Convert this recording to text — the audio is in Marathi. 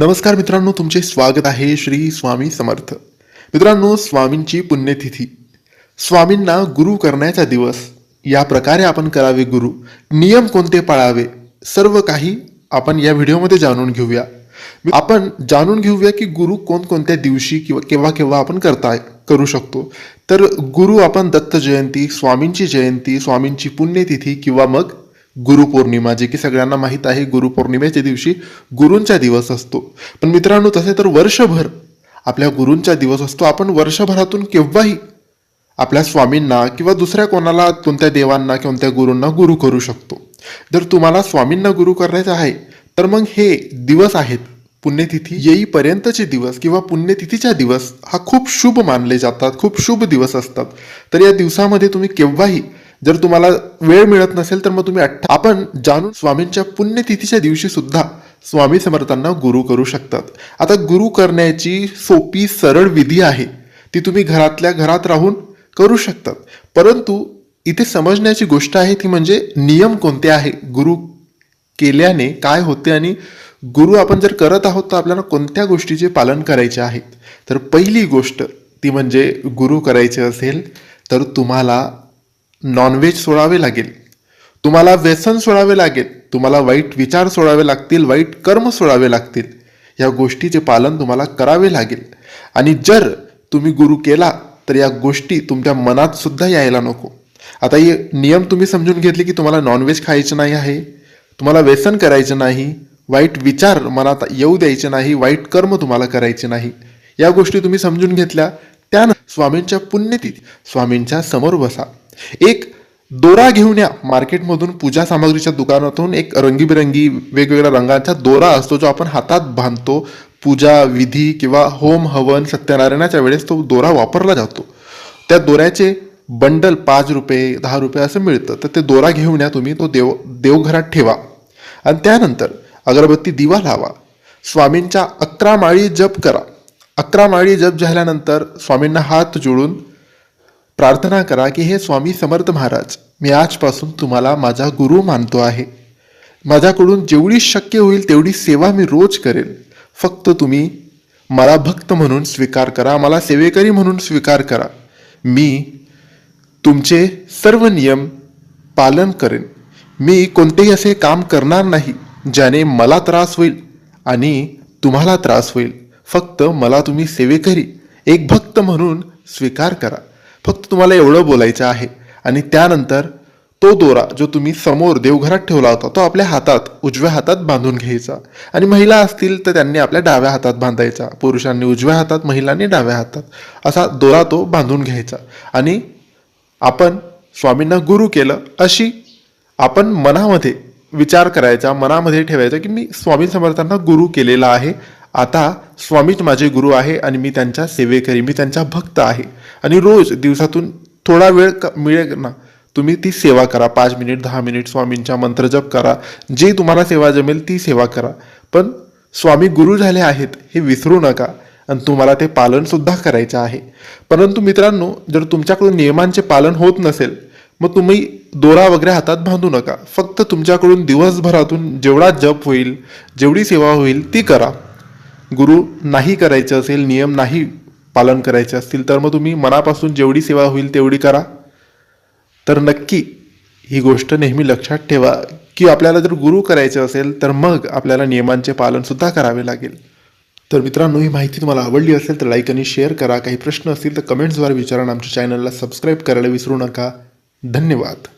नमस्कार मित्रांनो तुमचे स्वागत आहे श्री स्वामी समर्थ. मित्रांनो स्वामींची पुण्यतिथी. स्वामींना गुरु करण्याचा दिवस. या प्रकारे आपण करावे गुरु. नियम कोणते पाळावे? सर्व काही आपण या व्हिडिओमध्ये जाणून घेऊया. आपण जाणून घेऊया की गुरु कोणकोणत्या दिवशी किंवा केव्हा केव्हा आपण करताय करू शकतो. तर गुरु आपण दत्त जयंती स्वामींची जयंती स्वामींची पुण्यतिथी किंवा मग गुरुपौर्णिमा जे की सगळ्यांना माहीत आहे गुरुपौर्णिमेच्या दिवशी गुरूंचा दिवस असतो. पण मित्रांनो तसे तर वर्षभर आपल्या गुरूंचा दिवस असतो. आपण वर्षभरातून केव्हाही आपल्या स्वामींना किंवा दुसऱ्या कोणाला कोणत्या देवांना कोणत्या गुरूंना गुरु करू शकतो. जर तुम्हाला स्वामींना गुरु करायचं आहे तर मग हे दिवस आहेत. पुण्यतिथी येईपर्यंतचे दिवस किंवा पुण्यतिथीचा दिवस हा खूप शुभ मानले जातात खूप शुभ दिवस असतात. तर या दिवसामध्ये तुम्ही केव्हाही जर तुम्हाला वेळ मिळत नसेल तर मग तुम्ही अठ्ठा आपण जाणून स्वामींच्या पुण्यतिथीच्या दिवशी सुद्धा स्वामी समर्थांना गुरु करू शकतात. आता गुरु करण्याची सोपी सरळ विधी आहे. ती तुम्ही घरातल्या घरात राहून करू शकतात. परंतु इथे समजण्याची गोष्ट आहे ती म्हणजे नियम कोणते आहे? गुरु केल्याने काय होते आणि गुरु आपण जर करत आहोत तर आपल्याला कोणत्या गोष्टीचे पालन करायचे आहेत तर पहिली गोष्ट ती म्हणजे गुरु करायचे असेल तर तुम्हाला नॉनव्हेज सोडावे लागेल. तुम्हाला व्यसन सोडावे लागेल. तुम्हाला वाईट विचार सोडावे लागतील वाईट कर्म सोडावे लागतील. या गोष्टीचे पालन तुम्हाला करावे लागेल. आणि जर तुम्ही गुरु केला तर या गोष्टी तुमच्या मनात सुद्धा यायला नको. आता हे नियम तुम्ही समजून घेतले की तुम्हाला नॉनव्हेज खायचं नाही आहे तुम्हाला व्यसन करायचं नाही वाईट विचार मनात येऊ द्यायचे नाही वाईट कर्म तुम्हाला करायचे नाही. या गोष्टी तुम्ही समजून घेतल्या त्यानं स्वामींच्या पुण्यतिथी स्वामींच्या समोर बसा. एक दोरा घेऊन या. मार्केटमधून पूजा सामग्रीच्या दुकानातून एक रंगीबिरंगी वेगवेगळ्या रंगांचा दोरा असतो जो आपण हातात बांधतो. पूजा विधी किंवा होम हवन सत्यनारायणाच्या वेळेस तो दोरा वापरला जातो. त्या दोऱ्याचे बंडल पाच रुपये दहा रुपये असं मिळतं. तर ते दोरा घेऊन या तुम्ही तो देव देवघरात ठेवा. आणि त्यानंतर अगरबत्ती दिवा लावा. स्वामींच्या अकरा माळी जप करा. अकरा माळी जप झाल्यानंतर स्वामींना हात जोडून प्रार्थना करा की हे स्वामी समर्थ महाराज मी आजपासून तुम्हाला माझा गुरु मानतो आहे. माझ्याकडून जेवढी शक्य होईल तेवढी सेवा मी रोज करेन. फक्त तुम्ही मला भक्त म्हणून स्वीकार करा मला सेवेकरी म्हणून स्वीकार करा. मी तुमचे सर्व नियम पालन करेन. मी कोणतेही असे काम करणार नाही ज्याने मला त्रास होईल आणि तुम्हाला त्रास होईल. फक्त मला तुम्ही सेवेकरी एक भक्त म्हणून स्वीकार करा. फक्त तुम्हाला एवढं बोलायचं आहे. आणि त्यानंतर तो दोरा जो तुम्ही समोर देवघरात ठेवला होता तो आपल्या हातात उजव्या हातात बांधून घ्यायचा. आणि महिला असतील तर त्यांनी आपल्या डाव्या हातात बांधायचा. पुरुषांनी उजव्या हातात महिलांनी डाव्या हातात. असा दोरा तो बांधून घ्यायचा. आणि आपण स्वामींना गुरु केलं अशी आपण मनामध्ये विचार करायचा मनामध्ये ठेवायचा की मी स्वामी समर्थांना गुरु केलेला आहे. आता स्वामीच माझे गुरु आहे आणि मी त्यांच्या सेवेकरी मी त्यांचा भक्त आहे. आणि रोज दिवसातून थोडा वेळ क- मिळेल ना? तुम्ही ती सेवा करा. पाच मिनिट दहा मिनिट स्वामींच्या मंत्रजप करा. जे तुम्हाला सेवा जमेल ती सेवा करा. पण स्वामी गुरु झाले आहेत हे विसरू नका आणि तुम्हाला ते पालनसुद्धा करायचं आहे. परंतु मित्रांनो जर तुमच्याकडून नियमांचे पालन होत नसेल मग तुम्ही दोरा वगैरे हातात बांधू नका. फक्त तुमच्याकडून दिवसभरातून जेवढा जप होईल जेवढी सेवा होईल ती करा. गुरु नाही करायचं असेल नियम नाही पालन करायचे असतील तर मग तुम्ही मनापासून जेवढी सेवा होईल तेवढी करा. तर नक्की ही गोष्ट नेहमी लक्षात ठेवा की आपल्याला जर गुरु करायचं असेल तर मग आपल्याला नियमांचे पालनसुद्धा करावे लागेल. तर मित्रांनो ही माहिती तुम्हाला आवडली असेल तर लाईक आणि शेअर करा. काही प्रश्न असतील तर कमेंट्सद्वारे विचारा आमच्या चॅनलला सबस्क्राईब करायला विसरू नका. धन्यवाद.